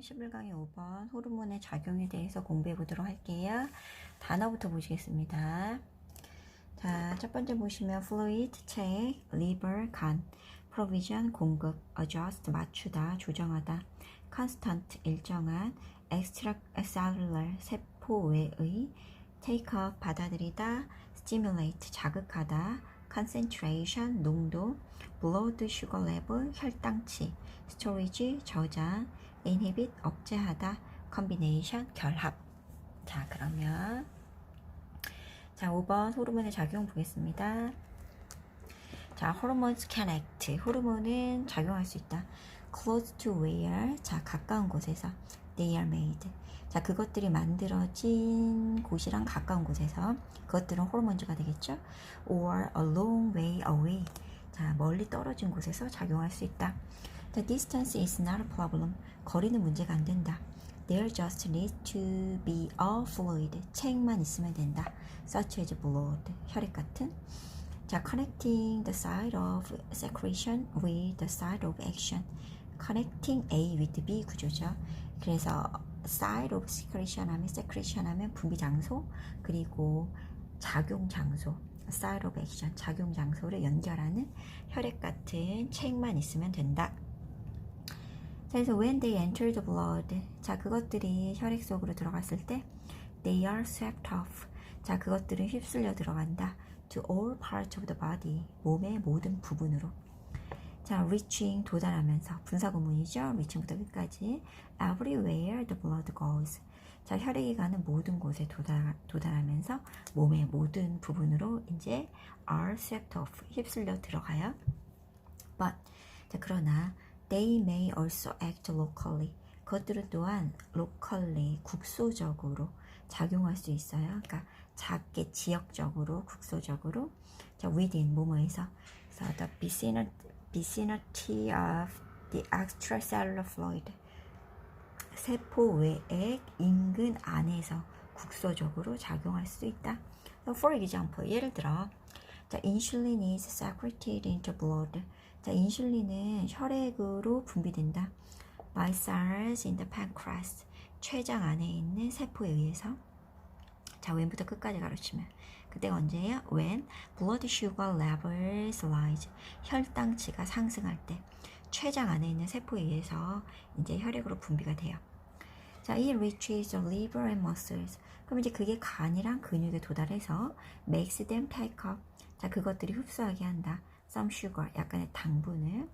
11강의 5번 호르몬의 작용에 대해서 공부해 보도록 할게요. 단어부터 보시겠습니다. 자, 첫 번째 보시면 fluid, 체액, liver, 간, provision, 공급, adjust, 맞추다, 조정하다, constant, 일정한, extracellular, 세포 외의, take up, 받아들이다, stimulate, 자극하다, concentration, 농도, blood sugar level, 혈당치, storage, 저장, inhibit, 억제하다, combination, 결합. 자, 그러면 자, 5번 호르몬의 작용 보겠습니다. 자, can act. 호르몬은 작용할 수 있다. Close to where. 자, 가까운 곳에서. they are made. 자, 그것들이 만들어진 곳이랑 가까운 곳에서 그것들은 호르몬주가 되겠죠. or a long way away. 자, 멀리 떨어진 곳에서 작용할 수 있다. The distance is not a problem. 거리는 문제가 안 된다. There just needs to be a fluid. 체액만 있으면 된다. Such as blood. 혈액 같은. 자, connecting the site of secretion with the site of action. Connecting A with B 구조죠. 그래서 site of secretion 하면 secretion 하면 분비 장소 그리고 작용 장소 site of action 작용 장소를 연결하는 혈액 같은 체액만 있으면 된다. 자, 그래서 when they enter the blood 자 그것들이 혈액 속으로 들어갔을 때 they are swept off 자 그것들은 휩쓸려 들어간다 to all parts of the body 몸의 모든 부분으로 자 reaching 도달하면서 분사 구문이죠? reaching부터 끝까지. everywhere the blood goes. 자 혈액이 가는 모든 곳에 도달, 도달하면서 몸의 모든 부분으로 이제 are swept off 휩쓸려 들어가요. But 자 그러나 they may also act locally. 그것들은 또한 locally 국소적으로 작용할 수 있어요. 그러니까 작게 지역적으로 국소적으로. 자 within 뭐뭐에서. 그래서 the vicinity, vicinity of the extracellular fluid 세포 외액 인근 안에서 국소적으로 작용할 수 있다. For example, 예를 들어, 자, insulin is secreted into blood. 자, 인슐린은 혈액으로 분비된다. by cells in the pancreas. 췌장 안에 있는 세포에 의해서. 자, when부터 끝까지 가르치면. 그때가 언제예요? when blood sugar levels rise. 혈당치가 상승할 때. 췌장 안에 있는 세포에 의해서 이제 혈액으로 분비가 돼요. 자, 이 reaches the liver and muscles. 그럼 이제 그게 간이랑 근육에 도달해서 makes them take up. 자, 그것들이 흡수하게 한다. some sugar, 약간의 당분을.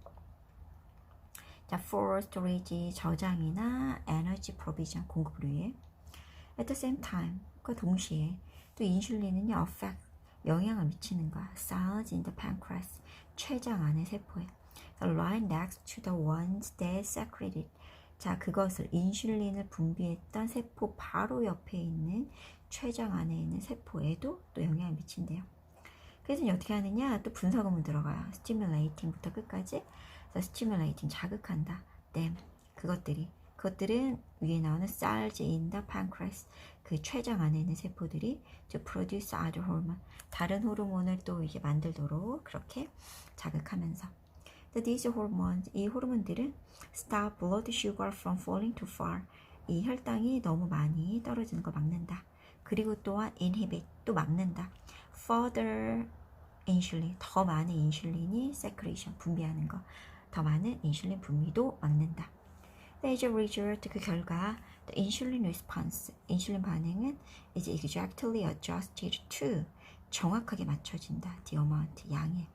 자, for storage, 저장이나 energy provision, 공급을 위해. At the same time, 그 동시에 또 인슐린은요, affect, 영향을 미치는 거야. cells in the pancreas, 췌장 안의 세포에. Right next to the ones that secreted. 자, 그것을 인슐린을 분비했던 세포 바로 옆에 있는 췌장 안에 있는 세포에도 또 영향을 미친대요. 그래서 어떻게 하느냐? 또 분사구문 들어가요. stimulating부터 끝까지. 그래서 stimulating 자극한다. them 그것들이 그것들은 위에 나오는 in the pancreas 그 췌장 안에 있는 세포들이 to produce other hormone 다른 호르몬을 또 이제 만들도록 그렇게 자극하면서 The these hormones 이 호르몬들은 stop blood sugar from falling too far 이 혈당이 너무 많이 떨어지는 걸 막는다. 그리고 또한 inhibit 또 막는다. further 인슐린 더 많은 인슐린이 secretion 분비하는 거 더 많은 인슐린 분비도 막는다. A result 그 결과 the insulin response 인슐린 반응은 is exactly adjusted to 정확하게 맞춰진다. the amount 양에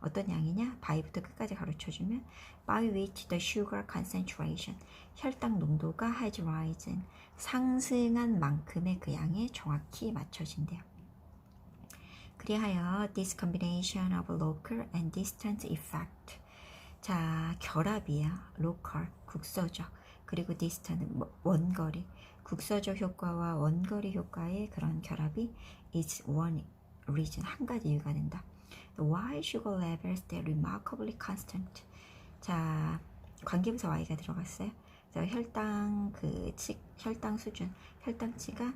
어떤 양이냐? 바이부터 끝까지 가르쳐주면 by which the sugar concentration 혈당 농도가 has risen 상승한 만큼의 그 양에 정확히 맞춰진대요. 그리하여 this combination of local and distant effect 자 결합이야 local 국소적 그리고 distant 원거리 국소적 효과와 원거리 효과의 그런 결합이 is one reason 한 가지 이유가 된다. The Y sugar levels stay remarkably constant. 자 관계부사 Y가 들어갔어요. 그래서 혈당 그 치, 혈당 수준 혈당치가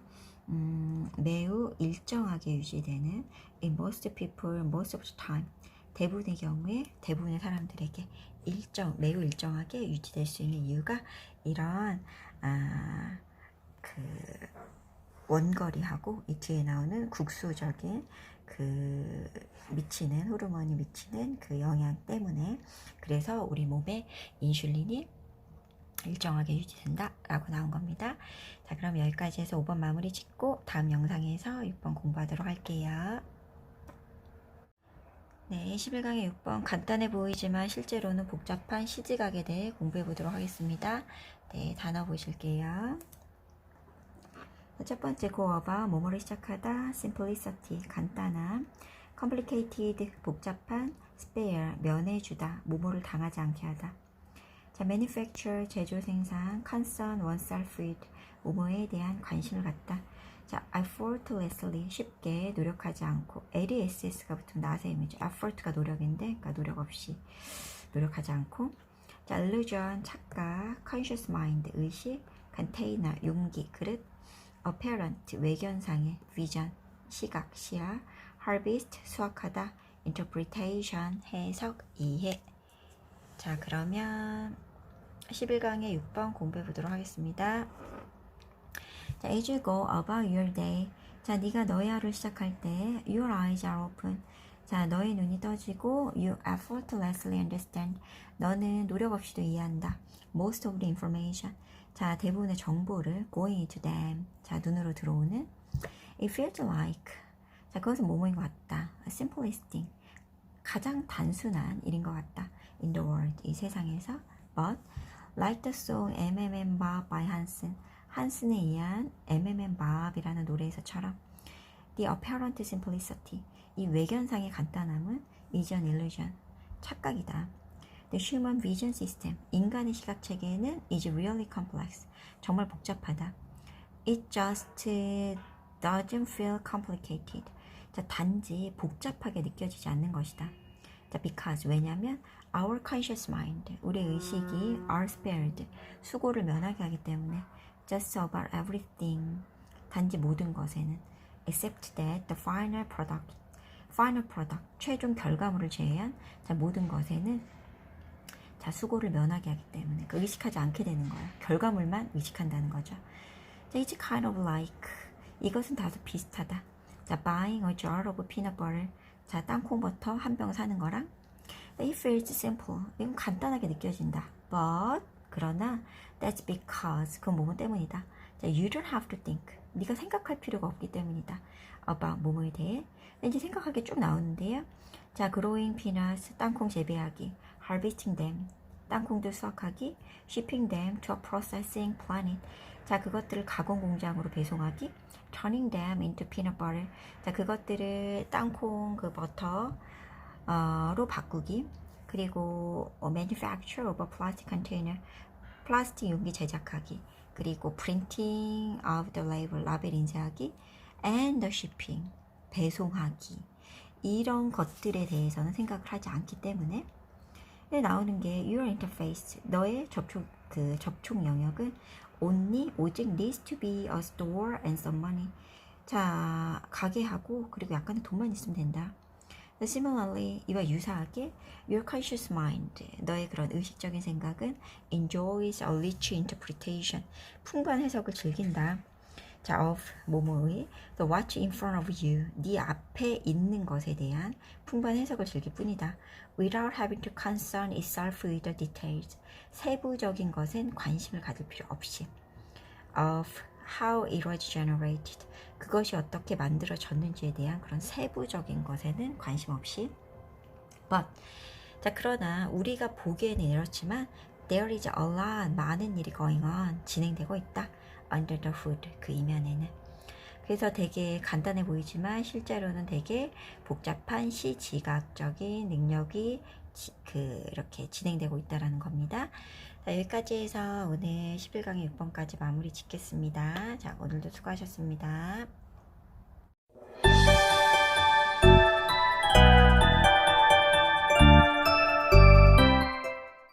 음, 매우 일정하게 유지되는 in most people most of the time 대부분의 경우에 대부분의 사람들에게 일정 매우 일정하게 유지될 수 있는 이유가 이런 아, 그 원거리하고 이 뒤에 나오는 국수적인 그 미치는 호르몬이 미치는 그 영향 때문에 그래서 우리 몸에 인슐린이 일정하게 유지된다 라고 나온 겁니다. 자 그럼 여기까지 해서 5번 마무리 짓고 다음 영상에서 6번 공부하도록 할게요. 네, 11강의 6번 간단해 보이지만 실제로는 복잡한 시지각에 대해 공부해 보도록 하겠습니다. 네, 단어 보실게요. 첫 번째 고어가 뭐뭐를 시작하다 simplicity 간단함 complicated 복잡한 spare 면해주다 뭐뭐를 당하지 않게 하다 자 manufacture 제조 생산 concern oneself with 뭐뭐에 대한 관심을 갖다 자 effortlessly 쉽게 노력하지 않고 LESS가 붙으면 나세 이미지 effort가 노력인데 그러니까 노력 없이 노력하지 않고 자 illusion 착각 conscious mind 의식 container 용기 그릇 apparent 외견상의 vision 시각 시야 harvest 수확하다 interpretation 해석 이해 자 그러면 11강의 6번 공부해 보도록 하겠습니다 자 as you go about your day 자 네가 너의 하루를 시작할 때 your eyes are open 자 너의 눈이 떠지고 you effortlessly understand 너는 노력 없이도 이해한다 most of the information 자, 대부분의 정보를 going into them. 자, 눈으로 들어오는 it feels like. 자, 그것은 뭐뭐인 것 같다. Simplest thing. 가장 단순한 일인 것 같다. in the world. 이 세상에서. but like the song MMM Bob by Hansen. 한슨에 의한 MMM Bob이라는 노래에서처럼 the apparent simplicity. 이 외견상의 간단함은 is an illusion. 착각이다. The human vision system, 인간의 시각 체계는 is really complex. 정말 복잡하다. It just doesn't feel complicated. 자, 단지 복잡하게 느껴지지 않는 것이다. 자, because 왜냐하면 our conscious mind, 우리 의식이 are spared, 수고를 면하게 하기 때문에 just about everything, 단지 모든 것에는 except that the final product, final product, 최종 결과물을 제외한 자, 모든 것에는 자, 수고를 면하게 하기 때문에 그 의식하지 않게 되는 거예요. 결과물만 의식한다는 거죠. 자, it's kind of like 이것은 다소 비슷하다. 자, buying a jar of peanut butter. 자, 땅콩버터 한 병 사는 거랑 it feels simple. 이건 간단하게 느껴진다. but 그러나 that's because 그건 뭐뭐 때문이다. 자, you don't have to think. 네가 생각할 필요가 없기 때문이다. about 뭐뭐에 대해 왠지 생각하기 쭉 나오는데요. 자, growing peanuts 땅콩 재배하기. harvesting them, 땅콩들 수확하기, shipping them to a processing plant. 자, 그것들을 가공 공장으로 배송하기, turning them into peanut butter. 자, 그것들을 땅콩 그 버터 로 바꾸기. 그리고 manufacture of a plastic container. 플라스틱 용기 제작하기. 그리고 printing of the label, 라벨 인쇄하기. and the shipping, 배송하기. 이런 것들에 대해서는 생각을 하지 않기 때문에 에 나오는 게 your interface 너의 접촉 그 접촉 영역은 only 오직 needs to be a store and some money 자 가게하고 그리고 약간의 돈만 있으면 된다. Similarly 이와 유사하게 your conscious mind 너의 그런 의식적인 생각은 enjoys a rich interpretation 풍부한 해석을 즐긴다. 자, of 뭐뭐의 the what's in front of you 네 앞에 있는 것에 대한 풍부한 해석을 즐길 뿐이다. without having to concern itself with the details 세부적인 것엔 관심을 가질 필요 없이 of how it was generated 그것이 어떻게 만들어졌는지에 대한 그런 세부적인 것에는 관심 없이. But 자 그러나 우리가 보기에는 이렇지만 there is a lot 많은 일이 going on 진행되고 있다. Under the hood 그 이면에는. 그래서 되게 간단해 보이지만 실제로는 되게 복잡한 시지각적인 능력이 지, 그 이렇게 진행되고 있다라는 겁니다. 자, 여기까지 해서 오늘 11강의 6번까지 마무리 짓겠습니다. 자, 오늘도 수고하셨습니다.